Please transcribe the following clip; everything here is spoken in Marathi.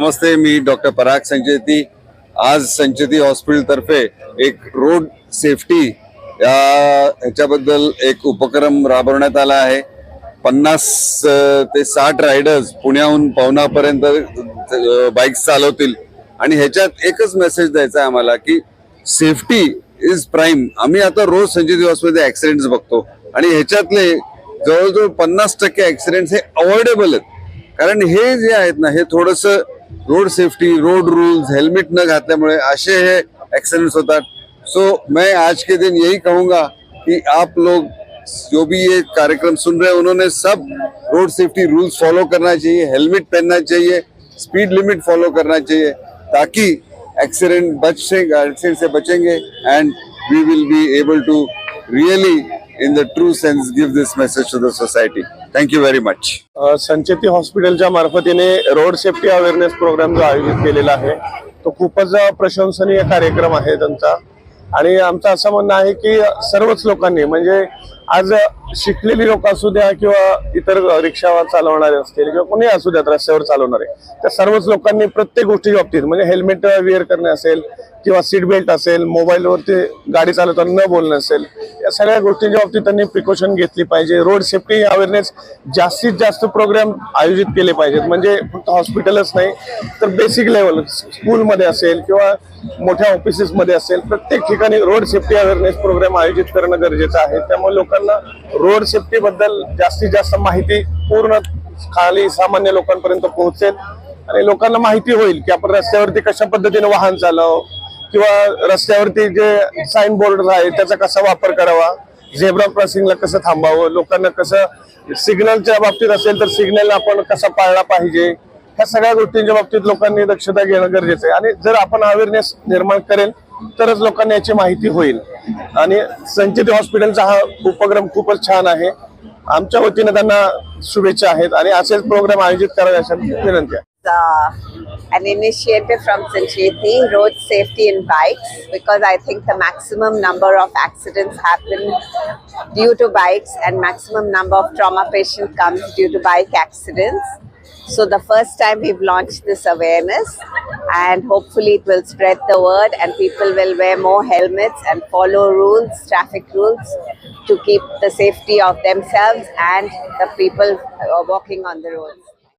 नमस्ते मी डॉक्टर पराग संचेती. आज संचेती हॉस्पिटलतर्फे एक रोड सेफ्टी या ह्याच्याबद्दल एक उपक्रम राबवण्यात आला आहे. पन्नास ते साठ रायडर्स पुण्याहून पवनापर्यंत बाईक्स चालवतील. आणि ह्याच्यात एकच मेसेज द्यायचा आहे आम्हाला की सेफ्टी इज प्राईम. आम्ही आता रोज संचेती हॉस्पिटलमध्ये ॲक्सिडेंट्स बघतो. आणि ह्याच्यातले जवळजवळ पन्नास टक्के ॲक्सिडेंट्स हे अवॉइडेबल आहेत. कारण हे जे आहेत ना हे थोडंसं road safety, road rules helmet न घातल्यामुळे असे हे एक्सीडेंट्स होतात. सो मैं आज के दिन यही कहूँगा कि आप लोग जो भी ये कार्यक्रम सुन रहे हैं, उन्होंने सब रोड सेफ्टी रूल्स फॉलो करना चाहिए हेलमेट पहनना चाहिए स्पीड लिमिट फॉलो करना चाहिए, ताकि एक्सीडेंट बच से एक्सीडेंट से बचेंगे and we will be able to really in the true sense give this message to the society thank you very much Sancheti हॉस्पिटलच्या मार्फतीने रोड सेफ्टी अवेअरनेस प्रोग्राम जो आयोजित केलेला आहे तो खूपच प्रशंसनीय कार्यक्रम आहे त्यांचा. आणि आमचं असं म्हणणं आहे की सर्वच लोकांनी म्हणजे आज शिकलेली लोक असू द्या किंवा इतर रिक्षा चालवणारे असतील किंवा कोणी असू द्यात रस्त्यावर चालवणारे त्या सर्वच लोकांनी प्रत्येक गोष्टीच्या बाबतीत म्हणजे हेल्मेट वेअर करणे असेल किंवा सीट बेल्ट असेल मोबाईलवरती गाडी चालवताना न बोलणं असेल या सगळ्या गोष्टींच्या बाबतीत त्यांनी प्रिकॉशन घेतली पाहिजे. रोड सेफ्टी अवेअरनेस जास्तीत जास्त प्रोग्राम आयोजित केले पाहिजेत. म्हणजे फक्त हॉस्पिटलच नाही तर बेसिक लेवल स्कूलमध्ये असेल किंवा मोठ्या ऑफिसेसमध्ये असेल प्रत्येक ठिकाणी रोड सेफ्टी अवेअरनेस प्रोग्राम आयोजित करणं गरजेचं आहे. त्यामुळे लोकांना रोड सेफ्टीबद्दल जास्तीत जास्त माहिती पूर्ण खाली सामान्य लोकांपर्यंत पोहोचेल आणि लोकांना माहिती होईल की आपण रस्त्यावरती कशा पद्धतीने वाहन चालव किंवा रस्त्यावरती जे साईन बोर्ड आहे त्याचा कसा वापर करावा? झेब्रा क्रॉसिंगला कसं थांबावं? लोकांना कसं सिग्नलच्या बाबतीत असेल तर सिग्नल आपण कसा पाळला पाहिजे? ह्या सगळ्या गोष्टींच्या बाबतीत लोकांनी दक्षता घेणं गरजेचं आहे. आणि जर आपण अवेअरनेस निर्माण करेल तरच लोकांना याची माहिती होईल. आणि संचित हॉस्पिटलचा हा उपक्रम खूपच छान आहे. आमच्या वतीनं त्यांना शुभेच्छा आहेत. आणि असेच प्रोग्राम आयोजित करावे अशा विनंती आहे. Uh, an initiative from Sancheti, road safety in bikes, because I think the maximum number of accidents happen due to bikes and maximum number of trauma patient comes due to bike accidents. So the first time we've launched this awareness and hopefully it will spread the word and people will wear more helmets and follow rules, traffic rules to keep the safety of themselves and the people uh, walking on the roads.